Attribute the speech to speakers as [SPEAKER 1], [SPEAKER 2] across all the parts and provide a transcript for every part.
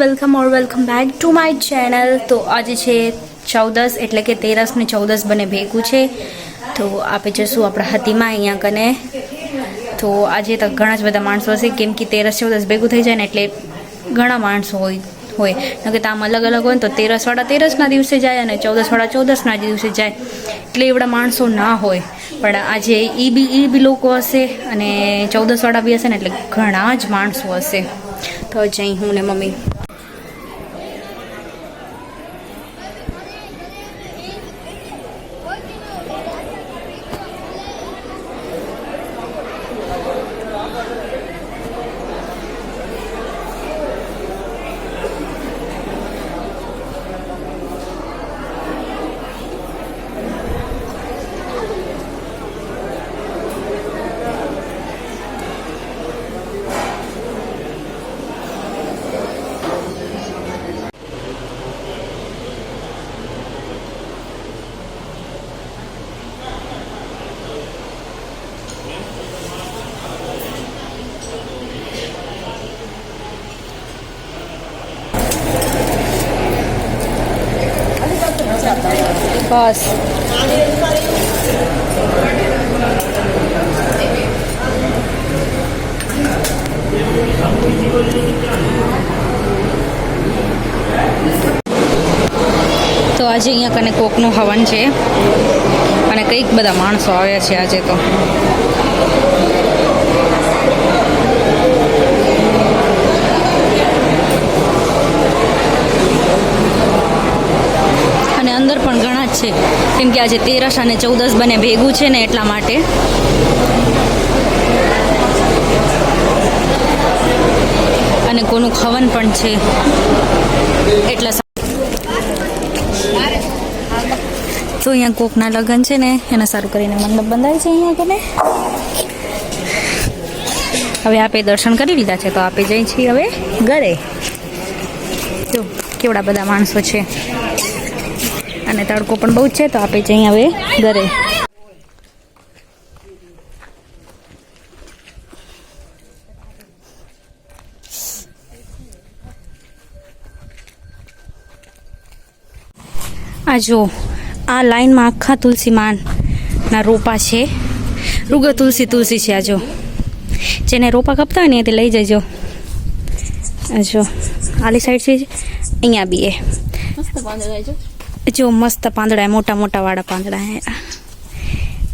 [SPEAKER 1] Welcome or welcome back to my channel તો આજે છે ચૌદસ, એટલે કે તેરસ ને ચૌદસ બને ભેગું છે. તો આપણે જશું આપણા હતીમાં અહીંયા કને. તો આજે તો ઘણા જ બધા માણસો હશે. કેમ કે તેરસ, ચૌદસ ભેગું થઈ જાય ને એટલે ઘણા માણસો હોય હોય. તો આમ અલગ અલગ હોય ને તો તેરસવાળા તેરસના દિવસે જાય અને ચૌદસવાળા ચૌદસના દિવસે જાય. એટલે એવડા માણસો ના હોય. પણ આજે એ બી એ બી લોકો હશે અને ચૌદસવાળા બી હશે ને એટલે ઘણા જ માણસો હશે. તો જઈ હું ને મમ્મી. બસ. તો આજે અહીંયા કને કોકનું હવન છે અને કંઈક બધા માણસો આવ્યા છે આજે તો અને અંદર પણ ઘણા જ છે. કેમ કે આજે તેરસ અને ચૌદસ બને ભેગું છે ને એટલા માટે. અને કોનું ખવન પણ છે. એટલા તો અહીંયા કોકના લગ્ન છે ને, એના સારું કરીને મંડપ બંધાય છે અહીંયા કને હવે આપે દર્શન કરી લીધા છે, તો આપે જઈ છીએ હવે ઘરે. જો, કેવડા બધા માણસો છે. અને તડકો પણ બહુ છે, તો આપણે અહીંયા હવે ઘરે. આ જો, આ લાઈનમાં આખા તુલસી માનના રોપા છે. રૂગ તુલસી તુલસી છે આ જો. જેને રોપા કપતા હોય ને તે લઈ જજો. આ જો, આલી સાઈડ છે, અહીંયા બી એ. જો મસ્ત પાંદડા હે, મોટા મોટા વાળા પાંદડા હે.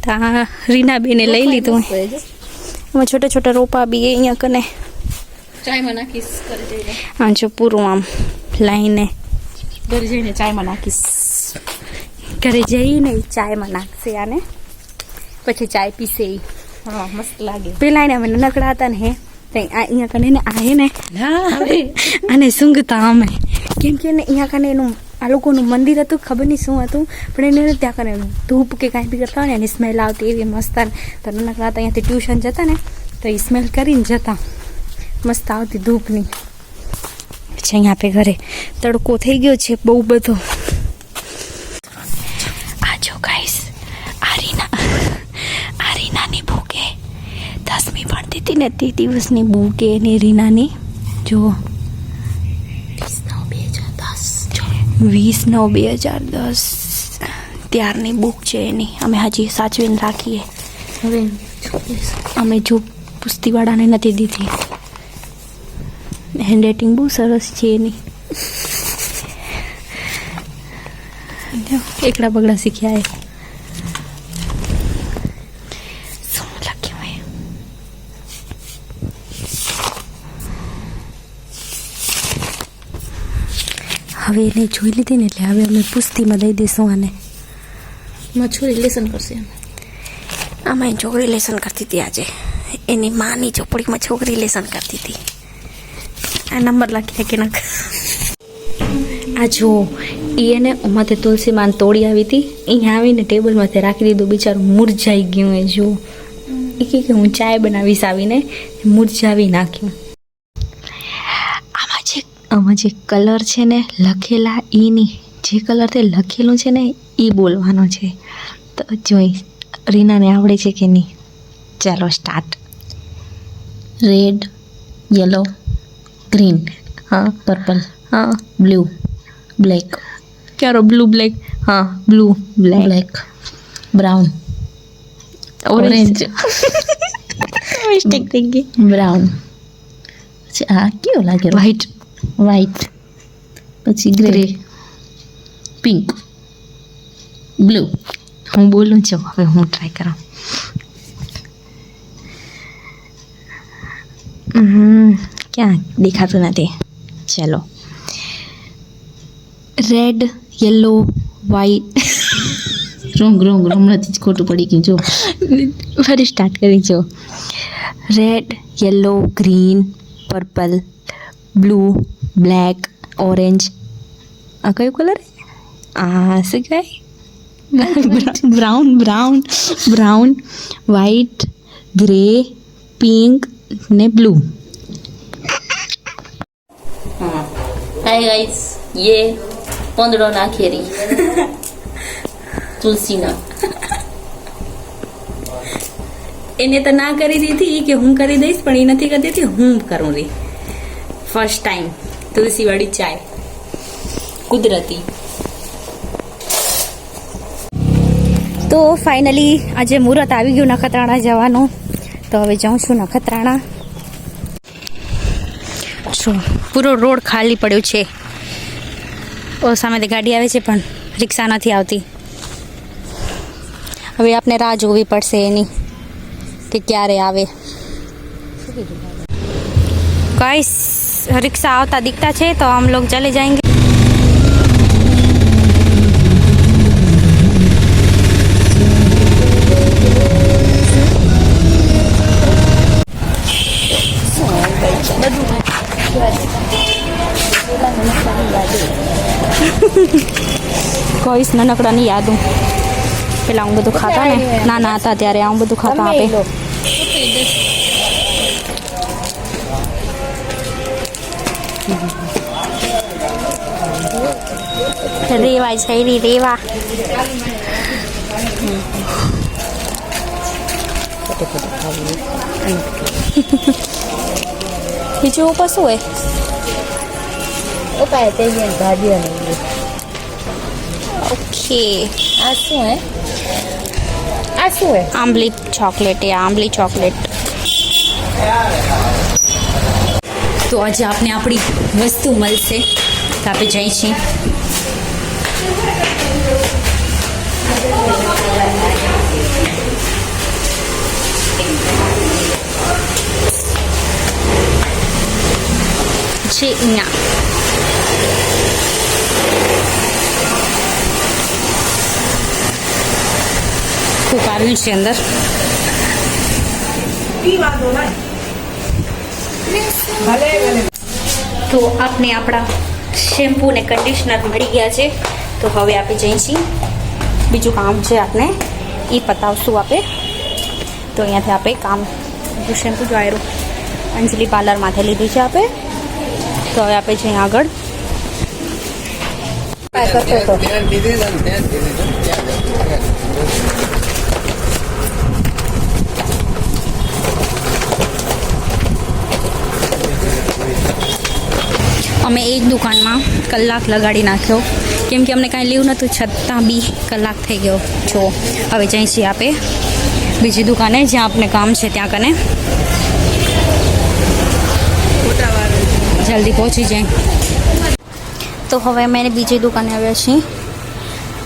[SPEAKER 1] તા રીના રીનાબેને લઈ લીધું એમાં છોટા છોટા રોપા બી હે અહીંયા કને.
[SPEAKER 2] ચાયમાં નાખીશ
[SPEAKER 1] આ જો પૂરું આમ લાઈને.
[SPEAKER 2] ઘરે જઈને ચાયમાં નાખીશ.
[SPEAKER 1] ઘરે જઈને ચાયમાં નાખશે આને. પછી ચાય પીશે
[SPEAKER 2] હા મસ્ત લાગે.
[SPEAKER 1] પેલા એને અમે નાનકડા હતા ને હે અહીંયા કને ને આ હે ને અને સૂંઘતા અમે. કેમ કે અહીંયા કને એનું આ લોકોનું મંદિર હતું, ખબર નહીં શું હતું, પણ એને ત્યાં કરે ધૂપ કે કાંઈ બી કરતા હોય ને, એની સ્મેલ આવતી એવી મસ્ત તો નાનકડા અહીંયાથી ટ્યુશન જતા ને, તો એ સ્મેલ કરીને જતા. મસ્ત આવતી ધૂપની. પછી અહીંયા આપે ઘરે તડકો થઈ ગયો છે બહુ બધો. આ જો ગાઈસ આરીના, આરીનાની બુકે દસમી ભણતી હતી ને તે દિવસની બુકે એની રીનાની. જુઓ. વીસ નવ બે હજાર દસ ત્યારની બુક છે એની. અમે હજી સાચવીને રાખીએ.
[SPEAKER 2] હવે
[SPEAKER 1] અમે જો પુસ્તીવાળાને નથી દીધી. હેન્ડરાઇટિંગ બહુ સરસ છે એની. એકડા બગડા શીખ્યા એ શું લખ્યું એ હવે એને જોઈ લીધી ને એટલે હવે અમે પુસ્તીમાં દઈ દઈશું આને.
[SPEAKER 2] મછુરી લેસન કરશે
[SPEAKER 1] આમાં એ છોકરી લેસન કરતી હતી આજે. એની માની ચોપડીમાં છોકરી લેસન કરતી હતી. આ નંબર લખી કે નખ. આ જો એ એને ઉમાતે તુલસી માન તોડી આવી હતી. અહીંયા આવીને ટેબલમાંથી રાખી દીધું બિચારું મુરઝાઈ ગયું એ જો એ કે હું ચાય બનાવીશ આવીને મુરઝાવી નાખ્યું. આમાં જે કલર છે ને લખેલા ઈની જે કલરથી લખેલું છે ને એ બોલવાનો છે. તો જોઈ રીનાને આવડે છે કે નહીં? ચાલો સ્ટાર્ટ
[SPEAKER 2] રેડ યલો ગ્રીન
[SPEAKER 1] હા.
[SPEAKER 2] પર્પલ હા.
[SPEAKER 3] બ્લુ બ્લેક
[SPEAKER 2] ક્યારો બ્લુ બ્લેક હા blue black
[SPEAKER 3] black brown
[SPEAKER 2] orange mistake થઈ ગઈ.
[SPEAKER 3] બ્રાઉન આ કેવો લાગે?
[SPEAKER 2] વ્હાઈટ
[SPEAKER 3] વ્હાઈટ પછી ગ્રે પિંક બ્લુ
[SPEAKER 2] હું બોલું છું હવે હું ટ્રાય કરું. ક્યાં? દેખાતું નથી. ચલો. Red yellow white
[SPEAKER 3] wrong wrong હમણાંથી જ ખોટું પડી ગયું જો.
[SPEAKER 2] ફરી સ્ટાર્ટ કરી જો. Red yellow green purple blue black orange આ કયો કલર આ શું કહેવાય brown brown brown white grey pink ને બ્લુ
[SPEAKER 3] હાય ગાઈસ યે પોંદડો નાખેરી તુલસીના
[SPEAKER 1] એને તો ના કરી દીધી કે હું કરી દઈશ પણ એ નથી કરતી હતી હું કરું રી ફર્સ્ટ ટાઈમ તુલસીવાળી ચાય. કુદરતી. તો ફાઇનલી આજે મુહૂર્ત આવી ગયું નખત્રાણા જવાનું. તો હવે જાઉં છું નખત્રાણા. જો, પૂરો રોડ ખાલી પડ્યો છે. ઓ, સામેથી ગાડી આવે છે પણ રિક્ષા નથી આવતી. હવે આપણે રાહ જોવી પડશે એની કે ક્યારે આવે. ગાઈસ रिक्शा आवता दिखता है तो हम लोग चले जाएंगे ગાઈસ નાનકડાની યાદો પેલા આવું બધું ખાતા ને નાના હતા ત્યારે આવું બધું ખાતા આપે રેવા છે રેવા બીજું ઉપર શું હોય
[SPEAKER 3] ઉપાય તે ભાજીઓ
[SPEAKER 1] ઓકે
[SPEAKER 3] આ શું હે આ શું હે
[SPEAKER 1] આંબલી ચોકલેટ એ આંબલી ચોકલેટ તો આજે આપને આપણી વસ્તુ મળશે. તો આપણે જઈ છીએ. છે અહીંયા. ખૂબ આવ્યું છે અંદર. તો આપને આપણા શેમ્પૂ ને કન્ડિશનર મળી ગયા છે. તો હવે આપણે જઈ છીએ. બીજું કામ છે આપણે એ પતાવશું આપણે તો અહીંયાથી આપણે કામ. બીજું શેમ્પૂ જો આવ્યું અંજલિ પાર્લરમાંથી લીધું છે આપણે તો હવે આપણે જઈએ આગળ. અમે એ જ દુકાનમાં કલાક લગાડી નાખ્યો. કેમ કે અમને કાંઈ લીવ નહોતું છતાં બી કલાક થઈ ગયો. જો, હવે જઈ છીએ આપે. બીજી દુકાને જ્યાં આપણે કામ છે ત્યાં કને. જલ્દી પહોંચી જાય. તો હવે મેં બીજી દુકાને આવ્યા છીએ.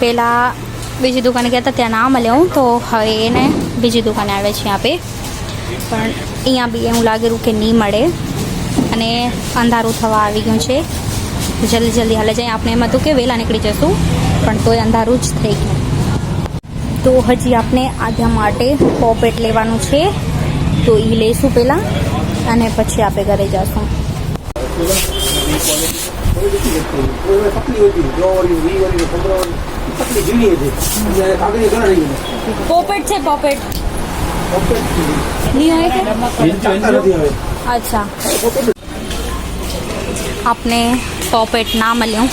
[SPEAKER 1] પહેલાં બીજી દુકાને ગયા હતા, ત્યાં ના મળ્યો તો હવે એને બીજી દુકાને આવ્યા છીએ આપે. પણ અહીંયા બી એવું લાગેલું કે નહીં મળે. અને અંધારું થવા આવી ગયું છે. જલ્દી જલ્દી હાલે જાય. આપણે એમ હતું કે વહેલા નીકળી જશું, પણ તોય અંધારું જ થઈ ગયું. તો હજી આપણે આધ્યા માટે પોપેટ લેવાનું છે. તો એ લઈશું પહેલાં અને પછી આપણે ઘરે જશું. પોપેટ છે, પોપેટ. અચ્છા. આપને પોપેટ ના મળ્યું.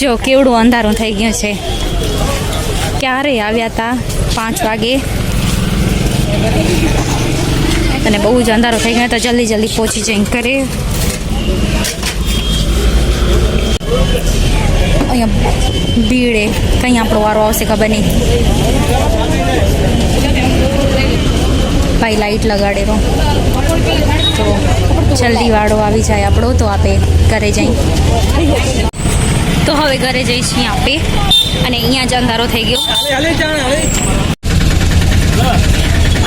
[SPEAKER 1] જો, કેવડું અંધારું થઈ ગયું છે. ક્યારે આવ્યા હતા પાંચ વાગે. અને બહુ જ અંધારો થઈ ગયો તો જલ્દી જલ્દી પહોંચી જઈને ઘરે. અહીંયા ભીડે કંઈ આપણો વારો આવશે ખબર નહીં. ભાઈ લાઈટ લગાડેલો તો. જલ્દી વાળો આવી જાય આપણો, તો આપે ઘરે જઈ તો હવે ઘરે જઈ છીએ આપે. અને અહીંયા જ અંધારો થઈ ગયો.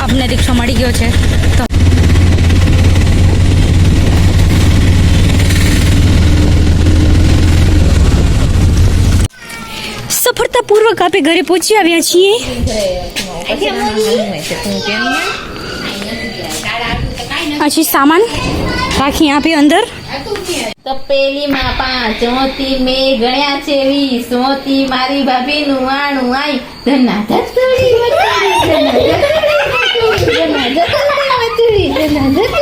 [SPEAKER 1] આપને રિક્ષા મળી ગયો છે. સફળતાપૂર્વક આપણે ઘરે પહોંચી આવ્યા છીએ. પછી સામાન રાખી આપી અંદર.
[SPEAKER 3] તપેલીમાં પાંચ મોતી મેં ગણ્યા છે વીસ મોતી મારી ભાભીનું વાણું આઈ. ધના ધના ધતુડી ધના ધતુડી ધના ધતુડી